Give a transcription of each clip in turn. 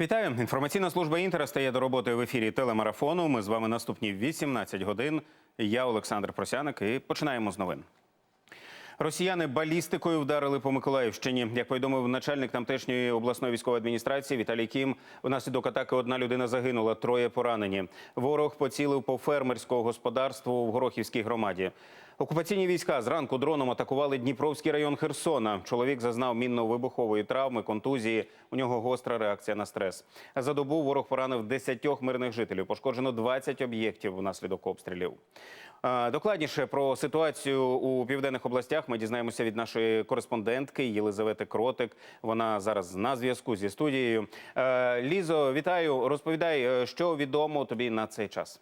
Вітаю! Інформаційна служба Інтера стає до роботи в ефірі телемарафону. Ми з вами наступні 18 годин. Я Олександр Просяник і починаємо з новин. Росіяни балістикою вдарили по Миколаївщині. Як повідомив начальник тамтешньої обласної військової адміністрації Віталій Кім, внаслідок атаки одна людина загинула, троє поранені. Ворог поцілив по фермерському господарству в Горохівській громаді. Окупаційні війська зранку дроном атакували Дніпровський район Херсона. Чоловік зазнав мінно-вибухової травми, контузії. У нього гостра реакція на стрес. За добу ворог поранив 10 мирних жителів. Пошкоджено 20 об'єктів внаслідок обстрілів. Докладніше про ситуацію у південних областях ми дізнаємося від нашої кореспондентки Єлизавети Кротик. Вона зараз на зв'язку зі студією. Е, Лізо, вітаю. Розповідай, е, що відомо тобі на цей час.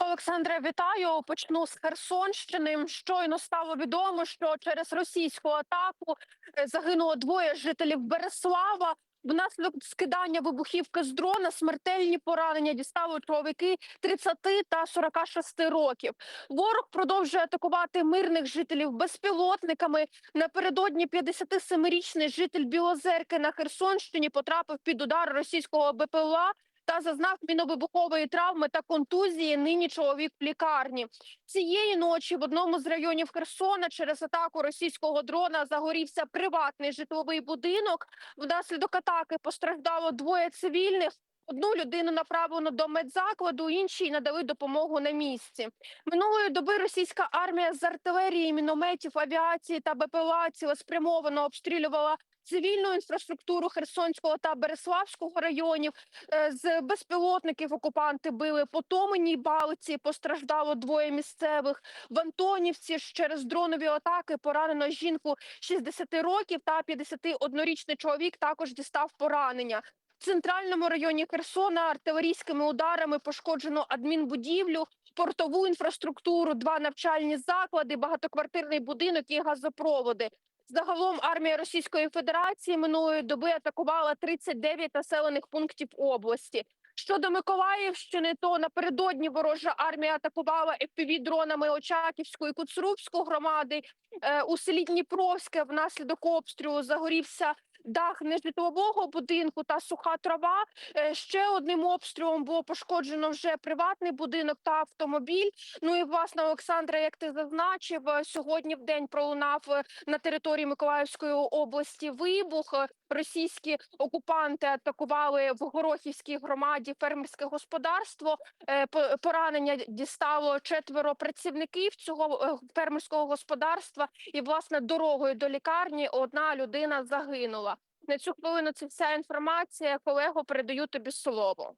Олександре, вітаю. Почну з Херсонщини. Щойно стало відомо, що через російську атаку е, загинуло двоє жителів Береслава. Внаслідок скидання вибухівки з дрона смертельні поранення дістали чоловіки 30 та 46 років. Ворог продовжує атакувати мирних жителів безпілотниками. Напередодні 57-річний житель Білозерки на Херсонщині потрапив під удар російського БПЛА та зазнав міновибухової травми та контузії. Нині чоловік в лікарні. Цієї ночі в одному з районів Херсона через атаку російського дрона загорівся приватний житловий будинок. Внаслідок атаки постраждало двоє цивільних. Одну людину направлено до медзакладу, іншій надали допомогу на місці. Минулої доби російська армія з артилерії, мінометів, авіації та БПЛА цілеспрямовано обстрілювала цивільну інфраструктуру Херсонського та Береславського районів. Е, З безпілотників окупанти били по Томеній Балиці. Постраждало двоє місцевих. В Антонівці через дронові атаки поранено жінку 60 років та 51-річний чоловік також дістав поранення. Центральному районі Херсона артилерійськими ударами пошкоджено адмінбудівлю, портову інфраструктуру, два навчальні заклади, багатоквартирний будинок і газопроводи. Загалом армія Російської Федерації минулої доби атакувала 39 населених пунктів області. Щодо Миколаївщини, то напередодні ворожа армія атакувала fpv дронами Очаківську і Куцрубську громади. Е, у селі Дніпровське внаслідок обстрілу загорівся дах нежитлового будинку та суха трава. Е, Ще одним обстрілом було пошкоджено вже приватний будинок та автомобіль. Ну і власне Олександра, як ти зазначив, е, сьогодні в день пролунав е, на території Миколаївської області вибух. Російські окупанти атакували в Горохівській громаді фермерське господарство. Е, по- Поранення дістало четверо працівників цього е, фермерського господарства, і власне дорогою до лікарні одна людина загинула. На цю хвилину це вся інформація. Колего, передаю тобі слово.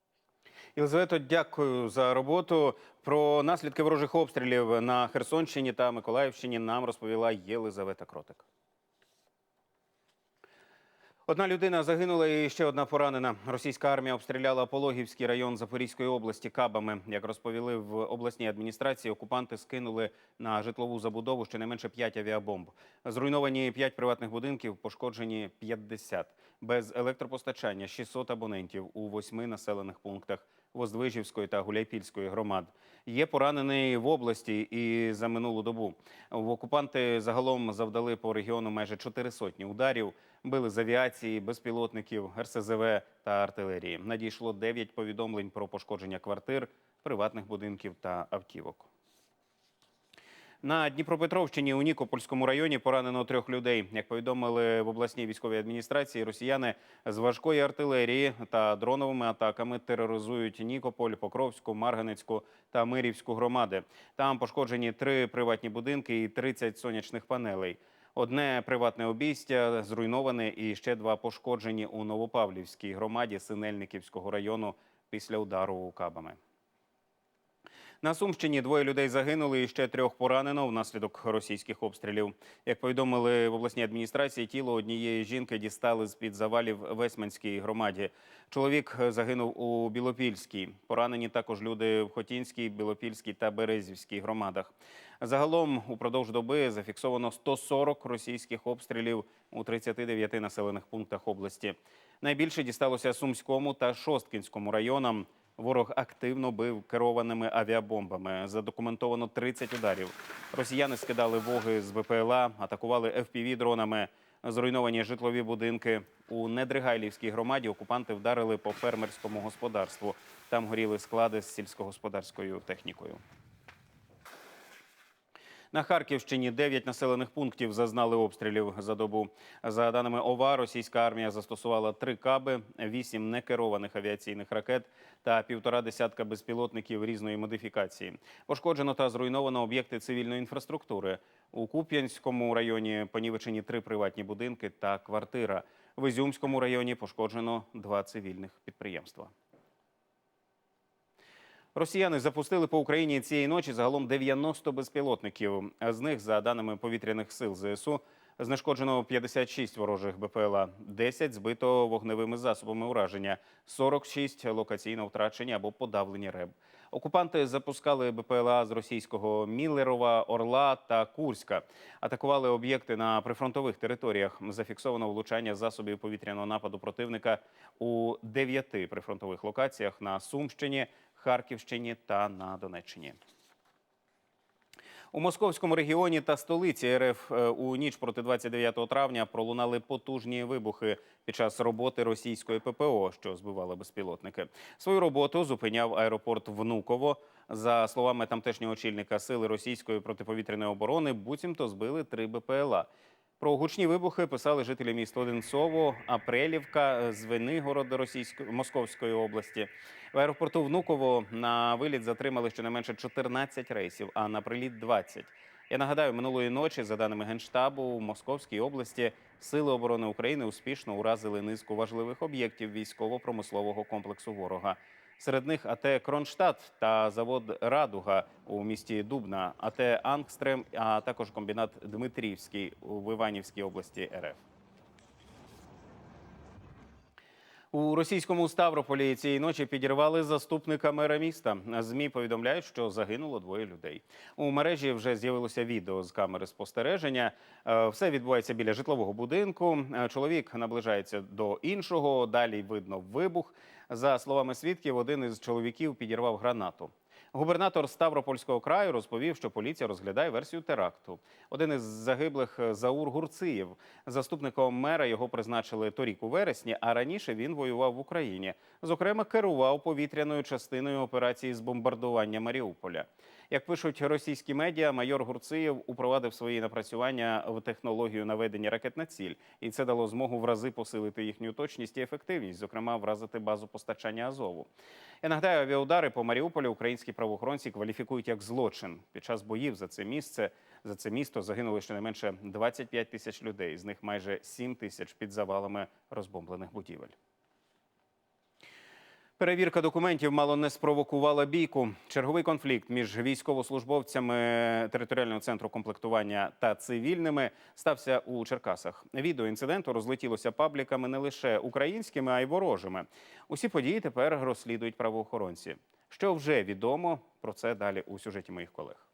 Єлизавето, дякую за роботу. Про наслідки ворожих обстрілів на Херсонщині та Миколаївщині нам розповіла Єлизавета Кротик. Одна людина загинула і ще одна поранена. Російська армія обстріляла Пологівський район Запорізької області кабами. Як розповіли в обласній адміністрації, окупанти скинули на житлову забудову щонайменше 5 авіабомб. Зруйновані 5 приватних будинків, пошкоджені 50. Без електропостачання 600 абонентів у восьми населених пунктах Воздвижівської та Гуляйпільської громад. Є поранений в області і за минулу добу. В окупанти загалом завдали по регіону майже чотири сотні ударів. Били з авіації, безпілотників, РСЗВ та артилерії. Надійшло 9 повідомлень про пошкодження квартир, приватних будинків та автівок. На Дніпропетровщині у Нікопольському районі поранено трьох людей. Як повідомили в обласній військовій адміністрації, росіяни з важкої артилерії та дроновими атаками тероризують Нікополь, Покровську, Марганецьку та Мирівську громади. Там пошкоджені три приватні будинки і 30 сонячних панелей. Одне приватне обійстя зруйноване і ще два пошкоджені у Новопавлівській громаді Синельниківського району після удару кабами. На Сумщині двоє людей загинули і ще трьох поранено внаслідок російських обстрілів. Як повідомили в обласній адміністрації, тіло однієї жінки дістали з під завалів Весьманській громаді. Чоловік загинув у Білопільській. Поранені також люди в Хотінській, Білопільській та Березівській громадах. Загалом упродовж доби зафіксовано 140 російських обстрілів у 39 населених пунктах області. Найбільше дісталося Сумському та Шосткінському районам. Ворог активно бив керованими авіабомбами. Задокументовано 30 ударів. Росіяни скидали воги з БПЛА, атакували fpv дронами. Зруйновані житлові будинки у Недригайлівській громаді. Окупанти вдарили по фермерському господарству. Там горіли склади з сільськогосподарською технікою. На Харківщині 9 населених пунктів зазнали обстрілів за добу. За даними ОВА, російська армія застосувала три каби, вісім некерованих авіаційних ракет та півтора десятка безпілотників різної модифікації. Пошкоджено та зруйновано об'єкти цивільної інфраструктури. У Куп'янському районі понівечені три приватні будинки та квартира. В Ізюмському районі пошкоджено два цивільних підприємства. Росіяни запустили по Україні цієї ночі загалом 90 безпілотників. З них, за даними повітряних сил ЗСУ, знешкоджено 56 ворожих БПЛА, 10 збито вогневими засобами ураження, 46 локаційно втрачені або подавлені РЕБ. Окупанти запускали БПЛА з російського Міллерова, Орла та Курська. Атакували об'єкти на прифронтових територіях. Зафіксовано влучання засобів повітряного нападу противника у дев'яти прифронтових локаціях на Сумщині, Харківщині та на Донеччині. У московському регіоні та столиці РФ е, у ніч проти 29 травня пролунали потужні вибухи під час роботи російської ППО, що збивали безпілотники. Свою роботу зупиняв аеропорт Внуково. За словами тамтешнього очільника сили російської протиповітряної оборони, буцімто збили три БПЛА. Про гучні вибухи писали жителі міст Одинцово, Апрелівка, Звенигород Російської Московської області. В аеропорту Внуково на виліт затримали щонайменше 14 рейсів, а на приліт 20. Я нагадаю, минулої ночі, за даними Генштабу, у Московській області Сили оборони України успішно уразили низку важливих об'єктів військово-промислового комплексу ворога. Серед них АТ Кронштадт та завод Радуга у місті Дубна, АТ Ангстрем, а також комбінат Дмитрівський у Іванівській області РФ. У російському Ставрополі цієї ночі підірвали заступника мера міста. Змі повідомляють, що загинуло двоє людей. У мережі вже з'явилося відео з камери спостереження. Е, Все відбувається біля житлового будинку. Е, Чоловік наближається до іншого. Далі видно вибух. За словами свідків, один із чоловіків підірвав гранату. Губернатор Ставропольського краю розповів, що поліція розглядає версію теракту. Один із загиблих е, Заур Гурциєв. Заступником мера його призначили торік у вересні, а раніше він воював в Україні. Зокрема, керував повітряною частиною операції з бомбардування Маріуполя. Як пишуть російські медіа, майор Гурциєв упровадив свої напрацювання в технологію наведення ракет на ціль, і це дало змогу в рази посилити їхню точність і ефективність, зокрема вразити базу постачання Азову. Я нагадаю, авіаудари по Маріуполю українські правоохоронці кваліфікують як злочин. Під час боїв за це місце за це місто загинули щонайменше 25 тисяч людей. З них майже 7 тисяч під завалами розбомблених будівель. Перевірка документів мало не спровокувала бійку. Черговий конфлікт між військовослужбовцями територіального центру комплектування та цивільними стався у Черкасах. Відео інциденту розлетілося пабліками не лише українськими, а й ворожими. Усі події тепер розслідують правоохоронці. Що вже відомо про це далі у сюжеті моїх колег.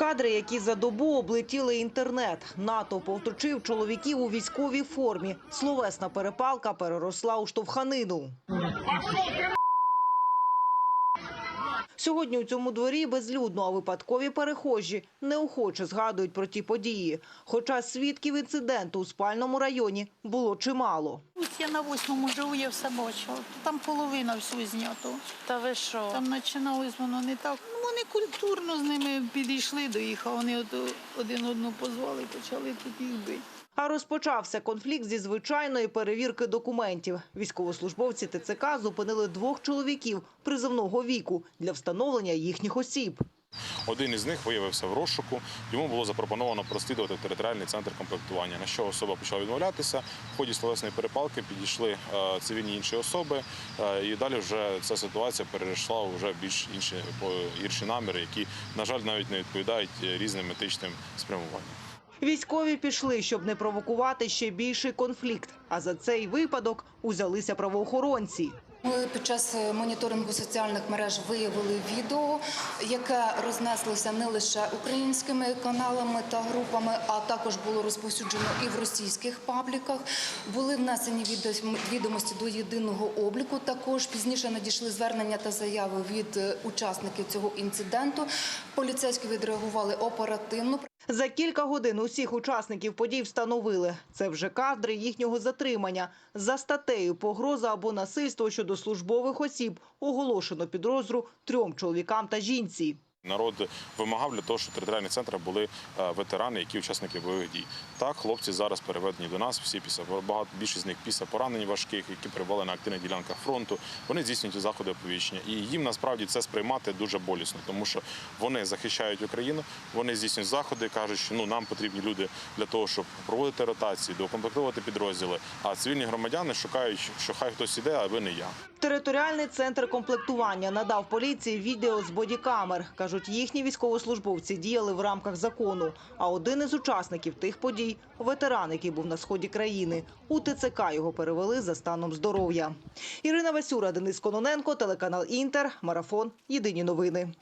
Кадри, які за добу облетіли інтернет. НАТО повточив чоловіків у військовій формі. Словесна перепалка переросла у штовханину. Сьогодні у цьому дворі безлюдно, а випадкові перехожі неохоче згадують про ті події. Хоча свідків інциденту у спальному районі було чимало. Я на восьмому живу, я все бачила. Там половина всього знято. Та ви що? Там починалось воно не так. Ну, вони культурно з ними підійшли до їх, а вони один одного позвали і почали тут їх бити. А розпочався конфлікт зі звичайної перевірки документів. Військовослужбовці ТЦК зупинили двох чоловіків призовного віку для встановлення їхніх осіб. Один із них виявився в розшуку. Йому було запропоновано прослідувати територіальний центр комплектування. На що особа почала відмовлятися. В ході словесної перепалки підійшли е, цивільні інші особи, е, і далі вже ця ситуація перейшла вже більш інші гірші наміри, які, на жаль, навіть не відповідають е, різним етичним спрямуванням. Військові пішли, щоб не провокувати ще більший конфлікт. А за цей випадок узялися правоохоронці. Ми під час е, моніторингу соціальних мереж виявили відео, яке рознеслося не лише українськими каналами та групами, а також було розповсюджено і в російських пабліках. Були внесені відомості- до єдиного обліку. Також пізніше надійшли звернення та заяви від е, учасників цього інциденту. Поліцейські відреагували оперативно. За кілька годин усіх учасників подій встановили. Це вже кадри їхнього затримання. За статтею погроза або насильство щодо службових осіб оголошено підозру трьом чоловікам та жінці. Народ вимагав для того, щоб в територіальних центрах були е, ветерани, які учасники бойових дій. Так, хлопці зараз переведені до нас. Всі після багато більшість з них після поранень важких, які перебували на активних ділянках фронту. Вони здійснюють заходи оповіщення. І їм насправді це сприймати дуже болісно, тому що вони захищають Україну, вони здійснюють заходи, кажуть, що ну нам потрібні люди для того, щоб проводити ротації, доукомплектовувати підрозділи. А цивільні громадяни шукають, що хай хтось іде, аби не я. Територіальний центр комплектування надав поліції відео з бодікамер. Кажуть, їхні військовослужбовці діяли в рамках закону. А один із учасників тих подій – ветеран, який був на сході країни. У ТЦК його перевели за станом здоров'я. Ірина Васюра, Денис Кононенко, телеканал «Інтер», Марафон. Єдині новини.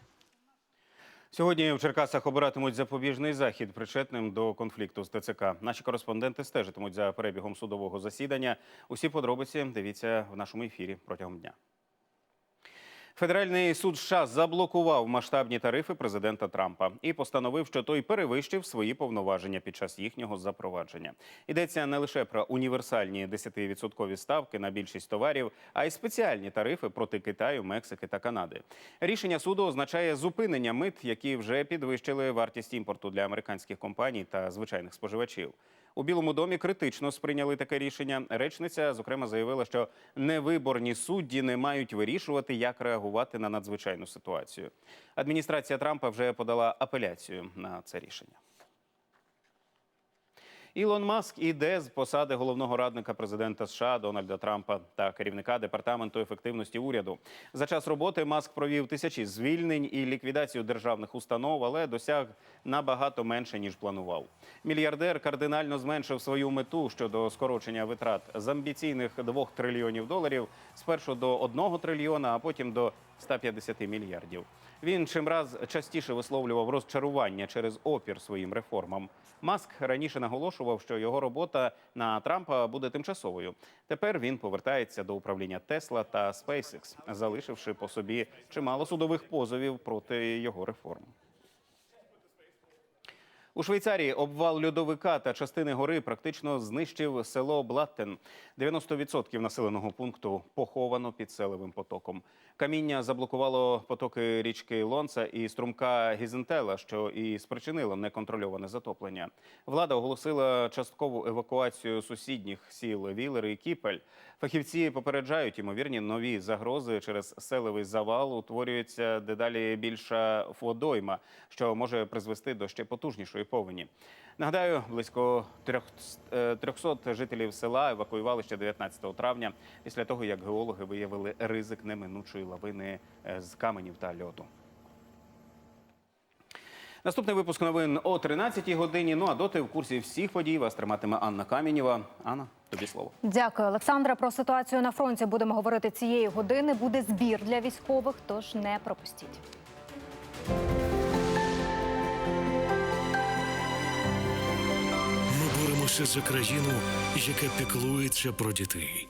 Сьогодні в Черкасах обиратимуть запобіжний захід причетним до конфлікту з ТЦК. Наші кореспонденти стежитимуть за перебігом судового засідання. Усі подробиці дивіться в нашому ефірі протягом дня. Федеральний суд США заблокував масштабні тарифи президента Трампа і постановив, що той перевищив свої повноваження під час їхнього запровадження. Йдеться не лише про універсальні 10-відсоткові ставки на більшість товарів, а й спеціальні тарифи проти Китаю, Мексики та Канади. Рішення суду означає зупинення мит, які вже підвищили вартість імпорту для американських компаній та звичайних споживачів. У Білому домі критично сприйняли таке рішення. Речниця, зокрема, заявила, що невиборні судді не мають вирішувати, як реагувати на надзвичайну ситуацію. Адміністрація Трампа вже подала апеляцію на це рішення. Ілон Маск іде з посади головного радника президента США Дональда Трампа та керівника департаменту ефективності уряду. За час роботи Маск провів тисячі звільнень і ліквідацію державних установ, але досяг набагато менше ніж планував. Мільярдер кардинально зменшив свою мету щодо скорочення витрат з амбіційних 2 трильйонів доларів спершу до 1 трильйона, а потім до 150 мільярдів. Він чимраз частіше висловлював розчарування через опір своїм реформам. Маск раніше наголошував, що його робота на Трампа буде тимчасовою. Тепер він повертається до управління Тесла та SpaceX, залишивши по собі чимало судових позовів проти його реформ. У Швейцарії обвал льодовика та частини гори практично знищив село Блаттен. 90% населеного пункту поховано під селевим потоком. Каміння заблокувало потоки річки Лонца і струмка Гізентела, що і спричинило неконтрольоване затоплення. Влада оголосила часткову евакуацію сусідніх сіл Вілери і Кіпель. Фахівці попереджають ймовірні нові загрози через селевий завал. Утворюється дедалі більша водойма, що може призвести до ще потужнішої повені. Нагадаю, близько трьох- е, 300 жителів села евакуювали ще 19 травня, після того як геологи виявили ризик неминучої лавини е, з каменів та льоду. Наступний випуск новин о 13 годині. Ну а доти в курсі всіх подій вас триматиме Анна Камінєва. Анна, тобі слово. Дякую, Олександра. Про ситуацію на фронті будемо говорити цієї години. Буде збір для військових, тож не пропустіть. Ми за країну, яка піклується про дітей.